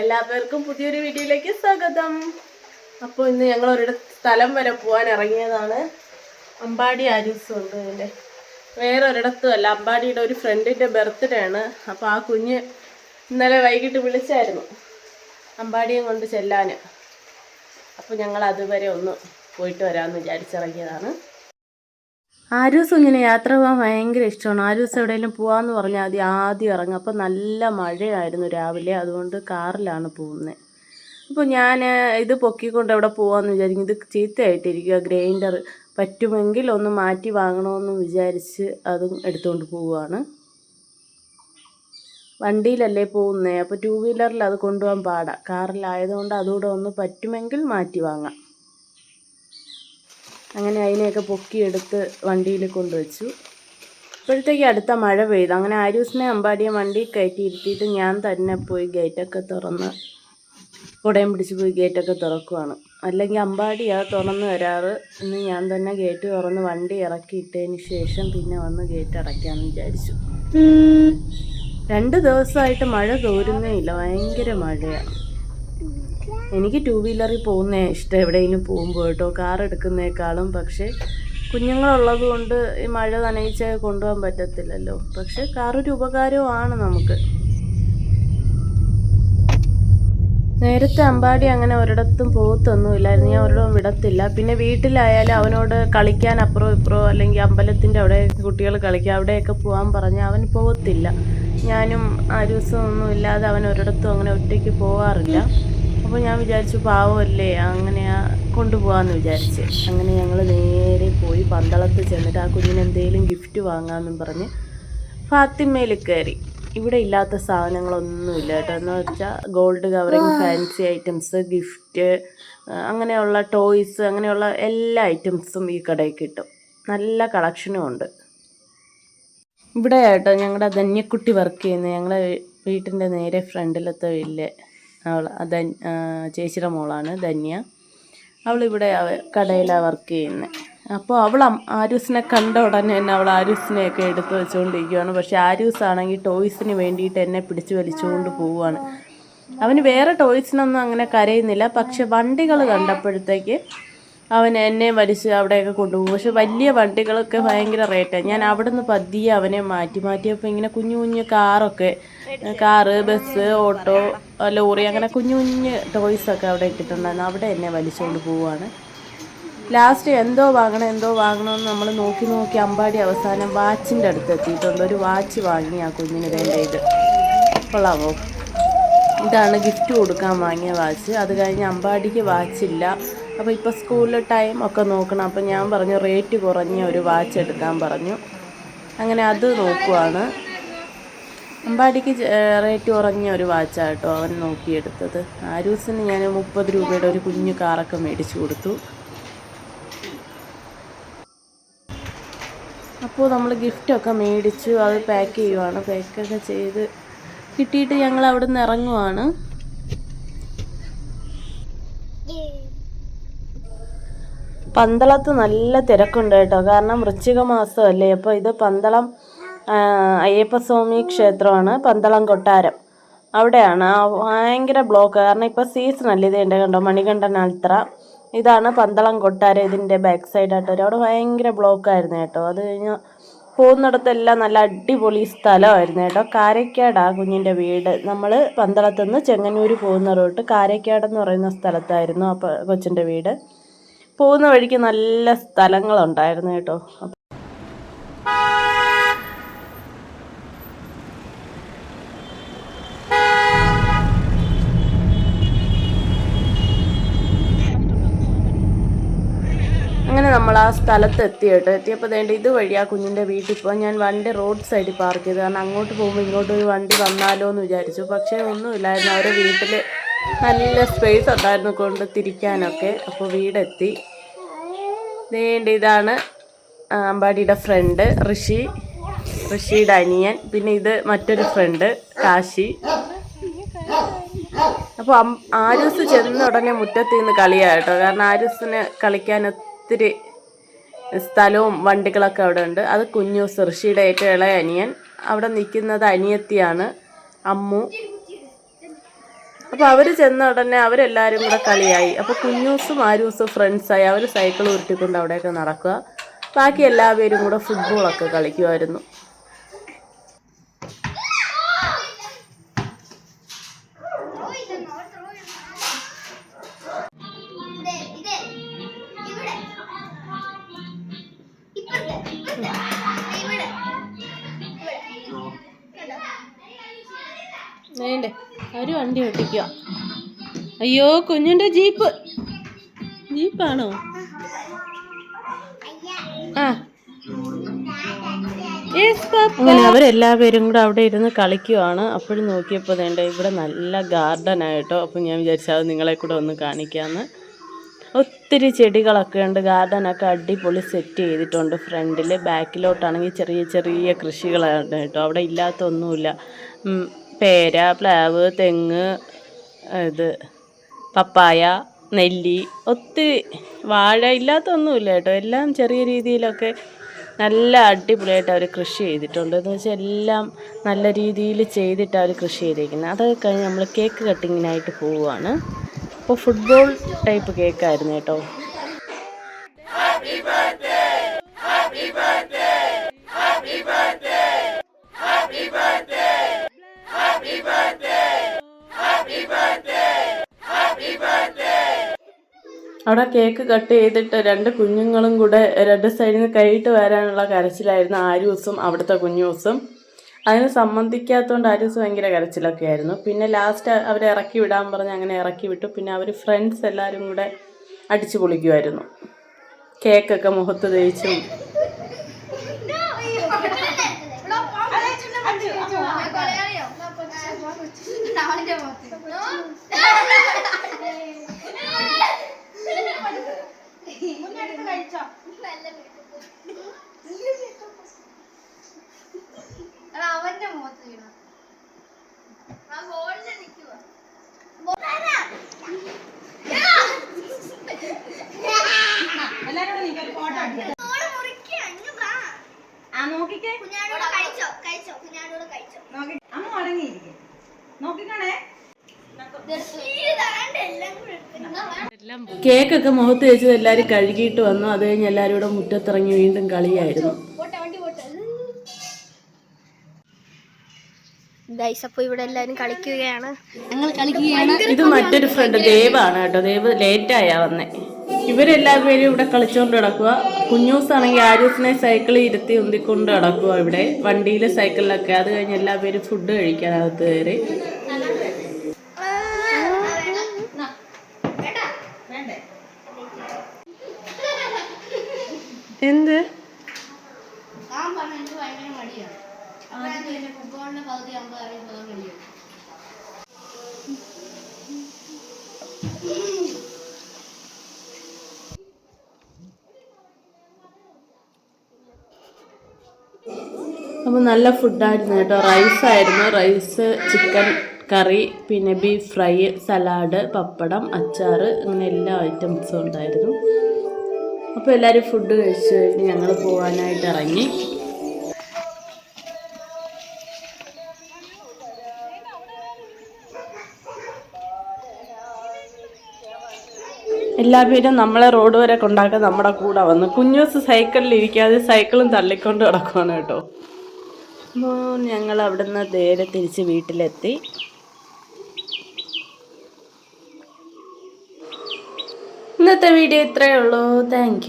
എല്ലാവർക്കും പുതിയൊരു വീഡിയോയിലേക്ക് സ്വാഗതം. അപ്പോൾ ഇന്ന് ഞങ്ങൾ ഒരു സ്ഥലം വരെ പോകാൻ ഇറങ്ങിയതാണ്. അമ്പാടി ആരൂസും ഉണ്ട് ഇതിന്റെ. വേറെ ഒരിടത്തും അല്ല അമ്പാടിയുടെ ഒരു ഫ്രണ്ടിന്റെ ബർത്ത്ഡേ ആണ്. അപ്പോൾ ആ കുഞ്ഞ് ഇന്നലെ വൈകിട്ട് വിളിച്ചായിരുന്നു അമ്പാടിയെ കൊണ്ട് ചെല്ലാൻ. അപ്പോൾ ഞങ്ങൾ അതുവരെ ഒന്ന് പോയിട്ട് വരാമെന്ന് വിചാരിച്ചിറങ്ങിയതാണ്. ആരൂസ് ഇങ്ങനെ യാത്ര പോകാൻ ഭയങ്കര ഇഷ്ടമാണ്. ആരൂസ് എവിടെയെങ്കിലും പോകാമെന്ന് പറഞ്ഞാൽ ആദ്യം ആദ്യം ഇറങ്ങും. അപ്പോൾ നല്ല മഴയായിരുന്നു രാവിലെ. അതുകൊണ്ട് കാറിലാണ് പോകുന്നത് അപ്പോൾ ഞാൻ ഇത് പൊക്കിക്കൊണ്ട് എവിടെ പോകാമെന്ന് വിചാരിക്കും. ഇത് ചീത്തയായിട്ടിരിക്കുക ഗ്രൈൻഡർ പറ്റുമെങ്കിൽ ഒന്ന് മാറ്റി വാങ്ങണമെന്ന് വിചാരിച്ച് അതും എടുത്തുകൊണ്ട് പോവുകയാണ് വണ്ടിയിലല്ലേ പോകുന്നത് അപ്പോൾ ടു വീലറിൽ അത് കൊണ്ടുപോകാൻ പാടാം. കാറിലായതുകൊണ്ട് അതുകൂടെ ഒന്ന് പറ്റുമെങ്കിൽ മാറ്റി വാങ്ങാം. അങ്ങനെ അതിനെയൊക്കെ പൊക്കിയെടുത്ത് വണ്ടിയിൽ കൊണ്ടുവച്ചു. ഇപ്പോഴത്തേക്ക് അടുത്ത മഴ പെയ്തു. അങ്ങനെ ആരൂസിനെ അമ്പാടിയെ വണ്ടി കയറ്റി ഇരുത്തിയിട്ട് ഞാൻ തന്നെ പോയി ഗേറ്റൊക്കെ തുറന്ന് കുടയും പിടിച്ച് പോയി ഗേറ്റൊക്കെ തുറക്കുവാണ്. അല്ലെങ്കിൽ അമ്പാടിയാ തുറന്ന് വരാറ് ഇന്ന് ഞാൻ തന്നെ ഗേറ്റ് തുറന്ന് വണ്ടി ഇറക്കിയിട്ടതിന് ശേഷം പിന്നെ വന്ന് ഗേറ്റ് അടയ്ക്കാമെന്ന് വിചാരിച്ചു. രണ്ട് ദിവസമായിട്ട് മഴ തോരുന്നേ ഇല്ല. ഭയങ്കര മഴയാണ് എനിക്ക് ടു വീലറിൽ പോകുന്ന ഇഷ്ടം. എവിടെയെങ്കിലും പോകുമ്പോൾ കേട്ടോ. കാർ എടുക്കുന്നേക്കാളും. പക്ഷേ കുഞ്ഞുങ്ങളുള്ളത് കൊണ്ട് ഈ മഴ നനയിച്ച് കൊണ്ടുപോകാൻ പറ്റത്തില്ലല്ലോ. പക്ഷേ കാർ ഒരു ഉപകാരവുമാണ് നമുക്ക്. നേരത്തെ അമ്പാടി അങ്ങനെ ഒരിടത്തും പോകത്തൊന്നും ഇല്ലായിരുന്നു ഞാൻ ഒരിടവും വിടത്തില്ല. പിന്നെ വീട്ടിലായാലും അവനോട് കളിക്കാൻ അപ്പുറം ഇപ്പുറം അല്ലെങ്കിൽ അമ്പലത്തിന്റെ അവിടെ കുട്ടികൾ കളിക്കുക അവിടെയൊക്കെ പോകാൻ പറഞ്ഞാൽ അവൻ പോകത്തില്ല ഞാനും ആ ദിവസമൊന്നും ഇല്ലാതെ അവൻ ഒരിടത്തും അങ്ങനെ ഒറ്റയ്ക്ക് പോകാറില്ല അപ്പോൾ ഞാൻ വിചാരിച്ചു പാവമല്ലേ അങ്ങനെ കൊണ്ടുപോകാമെന്ന് വിചാരിച്ച്. അങ്ങനെ ഞങ്ങൾ നേരെ പോയി പന്തളത്ത് ചെന്നിട്ട് ആ കുഞ്ഞിന് എന്തെങ്കിലും ഗിഫ്റ്റ് വാങ്ങാമെന്നും പറഞ്ഞ് ഫാത്തിമയിൽ കയറി ഇവിടെ ഇല്ലാത്ത സാധനങ്ങളൊന്നുമില്ല കേട്ടോ. എന്ന് വെച്ചാൽ gold covering fancy items gift അങ്ങനെയുള്ള ടോയ്സ് അങ്ങനെയുള്ള എല്ലാ ഐറ്റംസും ഈ കടയിൽ കിട്ടും. നല്ല കളക്ഷനും ഉണ്ട്. ഇവിടെ കേട്ടോ ഞങ്ങളുടെ ധന്യക്കുട്ടി വർക്ക് ചെയ്യുന്നത് ഞങ്ങളുടെ വീട്ടിന്റെ നേരെ ഫ്രണ്ടിലത്തെ വീട്ടിലെ അവൾ ധൻ ചേച്ചിയുടെ മോളാണ് ധന്യ. അവളിവിടെ കടയിലാണ് വർക്ക് ചെയ്യുന്നത് അപ്പോൾ അവൾ ആരൂസിനെ കണ്ട ഉടനെ തന്നെ അവൾ ആരൂസിനെയൊക്കെ എടുത്ത് വെച്ചുകൊണ്ടിരിക്കുകയാണ് പക്ഷേ ആരൂസ് ആണെങ്കിൽ ടോയ്സിന് വേണ്ടിയിട്ട് എന്നെ പിടിച്ച് വലിച്ചുകൊണ്ട് പോവുകയാണ് അവന് വേറെ ടോയ്സിനൊന്നും അങ്ങനെ കരയുന്നില്ല. പക്ഷെ വണ്ടികൾ കണ്ടപ്പോഴത്തേക്ക് അവൻ എന്നെ വലിച്ച് അവിടെയൊക്കെ കൊണ്ടുപോകും. പക്ഷെ വലിയ വണ്ടികളൊക്കെ ഭയങ്കര റേറ്റാണ് ഞാൻ അവിടെ നിന്ന് പതിയെ അവനെ മാറ്റി മാറ്റിയപ്പോൾ ഇങ്ങനെ കുഞ്ഞു കുഞ്ഞു കാറൊക്കെ കാറ് ബസ് ഓട്ടോ ലോറി അങ്ങനെ കുഞ്ഞു കുഞ്ഞ് ടോയ്സൊക്കെ അവിടെ ഇട്ടിട്ടുണ്ടായിരുന്നു. അവിടെ എന്നെ വലിച്ചുകൊണ്ട് പോവുകയാണ് ലാസ്റ്റ് എന്തോ വാങ്ങണം എന്തോ വാങ്ങണമെന്ന് നമ്മൾ നോക്കി നോക്കി അമ്പാടി അവസാനം വാച്ചിന്റെ അടുത്ത് എത്തിയിട്ടുണ്ട്. ഒരു വാച്ച് വാങ്ങി ആ കുഞ്ഞിന് വേണ്ട ഇത് കൊള്ളാമോ ഇതാണ് ഗിഫ്റ്റ് കൊടുക്കാൻ വാങ്ങിയ വാച്ച്. അത് കഴിഞ്ഞ് അമ്പാടിക്ക് വാച്ചില്ല. അപ്പോൾ ഇപ്പോൾ സ്കൂളിൽ ടൈം ഒക്കെ നോക്കണം. അപ്പോൾ ഞാൻ പറഞ്ഞു റേറ്റ് കുറഞ്ഞ ഒരു വാച്ച് എടുക്കാൻ പറഞ്ഞു. അങ്ങനെ അത് നോക്കുവാണ്. അമ്പാടിക്ക് റേറ്റ് കുറഞ്ഞ ഒരു വാച്ചാണ് കേട്ടോ അവൻ നോക്കിയെടുത്തത്. ആരൂസിന് ഞാൻ മുപ്പത് രൂപയുടെ ഒരു കുഞ്ഞു കാറൊക്കെ മേടിച്ചു കൊടുത്തു. അപ്പോൾ നമ്മൾ ഗിഫ്റ്റൊക്കെ മേടിച്ചു അത് പാക്ക് ചെയ്യുവാണ്. പാക്കൊക്കെ ചെയ്ത് കിട്ടിയിട്ട് ഞങ്ങൾ അവിടെ നിന്ന് ഇറങ്ങുവാണ്. പന്തളത്ത് നല്ല തിരക്കുണ്ട് കേട്ടോ. കാരണം വൃശ്ചിക മാസമല്ലേ. അപ്പോൾ ഇത് പന്തളം അയ്യപ്പസ്വാമി ക്ഷേത്രമാണ് പന്തളം കൊട്ടാരം. അവിടെയാണ്. ഭയങ്കര ബ്ലോക്ക്. കാരണം ഇപ്പോൾ സീസൺ അല്ലേ ഇത് എന്റെ കണ്ടോ? മണികണ്ഠൻ അൽത്ര ഇതാണ് പന്തളം കൊട്ടാരം ഇതിന്റെ ബാക്ക് സൈഡായിട്ട് വരും അവിടെ ഭയങ്കര ബ്ലോക്കായിരുന്നു കേട്ടോ. അത് കഴിഞ്ഞ് പോകുന്നിടത്തെല്ലാം നല്ല അടിപൊളി സ്ഥലമായിരുന്നു കേട്ടോ. കാരക്കാടാ കുഞ്ഞിന്റെ വീട്. നമ്മൾ പന്തളത്തുനിന്ന് ചെങ്ങന്നൂർ പോകുന്ന റൂട്ട് കാരക്കാടെന്ന് പറയുന്ന സ്ഥലത്തായിരുന്നു അപ്പോൾ കൊച്ചിന്റെ വീട്. പോകുന്ന വഴിക്ക് നല്ല സ്ഥലങ്ങളുണ്ടായിരുന്നു കേട്ടോ. അങ്ങനെ നമ്മൾ ആ സ്ഥലത്ത് എത്തി കേട്ടോ. എത്തിയപ്പോൾ വേണ്ട ഇതുവഴി ആ കുഞ്ഞിന്റെ വീട്ടിൽ പോകാൻ ഞാൻ വണ്ടി റോഡ് സൈഡിൽ പാർക്ക് ചെയ്തു. കാരണം അങ്ങോട്ട് പോകുമ്പോൾ ഇങ്ങോട്ട് ഒരു വണ്ടി വന്നാലോ എന്ന് വിചാരിച്ചു. പക്ഷേ ഒന്നുമില്ലായിരുന്നു. അവരുടെ വീട്ടിൽ നല്ല സ്പേസ് ഉണ്ടായിരുന്നു കൊണ്ട് തിരിക്കാനൊക്കെ അപ്പോൾ വീടെത്തി. വേണ്ട ഇതാണ് അമ്പാടിയുടെ ഫ്രണ്ട് ഋഷി ഋഷിയുടെ അനിയൻ പിന്നെ ഇത് മറ്റൊരു ഫ്രണ്ട് കാശി. അപ്പോൾ ആരൂസ് ചെന്ന ഉടനെ മുറ്റത്ത് നിന്ന് കളിയാണ് കേട്ടോ. കാരണം ആരൂസിന് കളിക്കാൻ ഒത്തിരി സ്ഥലവും വണ്ടികളൊക്കെ അവിടെ ഉണ്ട്. അത് കുഞ്ഞൂസ് ഋഷിയുടെ ഏറ്റവും ഇളയ അനിയൻ. അവിടെ നിൽക്കുന്നത് അനിയത്തിയാണ് അമ്മു. അപ്പോൾ അവർ ചെന്ന ഉടനെ അവരെല്ലാവരും കൂടെ കളിയായി. അപ്പോൾ കുഞ്ഞൂസും ആരൂസും ഫ്രണ്ട്സായി അവർ സൈക്കിൾ ഉരുട്ടിക്കൊണ്ട് അവിടെയൊക്കെ നടക്കുക. ബാക്കി എല്ലാ എല്ലാവരും കൂടെ ഫുട്ബോളൊക്കെ കളിക്കുമായിരുന്നു. വേണ്ടേ? ഒരു വണ്ടി ഓട്ടിക്കുക അയ്യോ കുഞ്ഞിന്റെ ജീപ്പ്. ജീപ്പാണോ? അവരെല്ലാവരും കൂടെ അവിടെ ഇരുന്ന് കളിക്കുവാണ്. അപ്പോഴും നോക്കിയപ്പോൾ വേണ്ട ഇവിടെ നല്ല ഗാർഡൻ ആയിട്ടോ. അപ്പം ഞാൻ വിചാരിച്ചാൽ അത് നിങ്ങളെ കൂടെ ഒന്ന് കാണിക്കാമെന്ന് ഒത്തിരി ചെടികളൊക്കെ ഉണ്ട്. ഗാർഡനൊക്കെ അടിപൊളി സെറ്റ് ചെയ്തിട്ടുണ്ട് ഫ്രണ്ടിൽ ബാക്കിലോട്ടാണെങ്കിൽ ചെറിയ ചെറിയ കൃഷികളാണ് കേട്ടോ. അവിടെ ഇല്ലാത്തൊന്നുമില്ല. പേര പ്ലാവ് തെങ്ങ് ഇത് പപ്പായ നെല്ലി ഒത്തിരി വാഴ ഇല്ലാത്തൊന്നുമില്ല കേട്ടോ. എല്ലാം ചെറിയ രീതിയിലൊക്കെ നല്ല അടിപൊളിയായിട്ട് അവർ കൃഷി ചെയ്തിട്ടുണ്ട്. എന്ന് വെച്ചാൽ എല്ലാം നല്ല രീതിയിൽ ചെയ്തിട്ട് അവർ കൃഷി ചെയ്തേക്കുന്നത് അതൊക്കെ കഴിഞ്ഞ് നമ്മൾ കേക്ക് കട്ടിങ്ങിനായിട്ട് പോവുകയാണ് അപ്പോൾ ഫുട്ബോൾ ടൈപ്പ് കേക്കായിരുന്നു കേട്ടോ. അവിടെ കേക്ക് കട്ട് ചെയ്തിട്ട് രണ്ട് കുഞ്ഞുങ്ങളും കൂടെ രണ്ട് സൈഡിൽ നിന്ന് കൈയിട്ട് വരാനുള്ള കരച്ചിലായിരുന്നു ആര്യൂസും അവിടുത്തെ കുഞ്ഞൂസും അതിന് സംബന്ധിക്കാത്തതുകൊണ്ട് ആര്യൂസ് ഭയങ്കര കരച്ചിലൊക്കെ ആയിരുന്നു. പിന്നെ ലാസ്റ്റ് അവരെ ഇറക്കി വിടാൻ പറഞ്ഞ് അങ്ങനെ ഇറക്കി വിട്ടു. പിന്നെ അവർ ഫ്രണ്ട്സ് എല്ലാവരും കൂടെ അടിച്ചു പൊളിക്കുമായിരുന്നു കേക്കൊക്കെ മുഖത്ത് തേച്ചും. കൊലയാളിയോ? അവന്റെ മുഖത്ത്. നല്ല എടാ, അവന്റെ മുഖത്ത് വീണു. ആ നോക്കിക്കേ. കുഞ്ഞാനോട് കഴിച്ചോ കഴിച്ചോ കുഞ്ഞാനോട് കഴിച്ചോ. നോക്കി അമ്മ അടങ്ങിയിരിക്കും നോക്കിക്കണേ ഇതാണ്ട് എല്ലാം കൂടെ എടുത്ത് കേക്കൊക്കെ മുഖത്ത് വെച്ചത് എല്ലാവരും കഴുകിയിട്ട് വന്നു. അത് കഴിഞ്ഞ് എല്ലാവരും കൂടെ മുറ്റത്തിറങ്ങി വീണ്ടും കളിയായിരുന്നു. അപ്പോൾ ഇവിടെ എല്ലാരും കളിക്കുകയാണ്. ഞങ്ങൾ കളിക്കുകയാണ്. ഇത് മറ്റൊരു ഫ്രണ്ട് ദേവാണ് കേട്ടോ. ദേവ് ലേറ്റായാ വന്നേ. ഇവരെല്ലാവരും ഇവിടെ കളിച്ചുകൊണ്ട് കിടക്കുക കുഞ്ഞൂസാണെങ്കിൽ ആരൂസിനെ സൈക്കിളിൽ ഇരുത്തി ഉന്തിക്കൊണ്ട് കിടക്കുക ഇവിടെ. വണ്ടിയിൽ സൈക്കിളിലൊക്കെ അത് കഴിഞ്ഞ് എല്ലാവരും ഫുഡ് കഴിക്കാനകത്ത് കയറി വേണ്ടേ എന്ത് ഞാൻ പറഞ്ഞു എനിക്ക് ഭയങ്കര മടിയാണ് ആദ്യം ഫുട്ബോളിന്റെ പകുതി ആകുമ്പോൾ അറിയുമ്പോൾ മടിയാണ് അപ്പോൾ നല്ല ഫുഡായിരുന്നു കേട്ടോ. റൈസ് ആയിരുന്നു. റൈസ് ചിക്കൻ കറി പിന്നെ ബീഫ് ഫ്രൈ സലാഡ് പപ്പടം അച്ചാർ അങ്ങനെ എല്ലാ ഐറ്റംസും ഉണ്ടായിരുന്നു. അപ്പോൾ എല്ലാവരും ഫുഡ് കഴിച്ച് കഴിഞ്ഞ് ഞങ്ങൾ പോകാനായിട്ട് ഇറങ്ങി. എല്ലാ എല്ലാവരും നമ്മളെ റോഡ് വരെ കൊണ്ടാക്കാൻ നമ്മുടെ കൂടെ വന്നു. കുഞ്ഞൂസ് സൈക്കിളിൽ ഇരിക്കാതെ സൈക്കിളും തള്ളിക്കൊണ്ട് കിടക്കുവാണ് കേട്ടോ. അപ്പോൾ ഞങ്ങൾ അവിടുന്ന് നേരെ തിരിച്ച് വീട്ടിലെത്തി. ഇന്നത്തെ വീഡിയോ ഇത്രയേ ഉള്ളൂ. താങ്ക്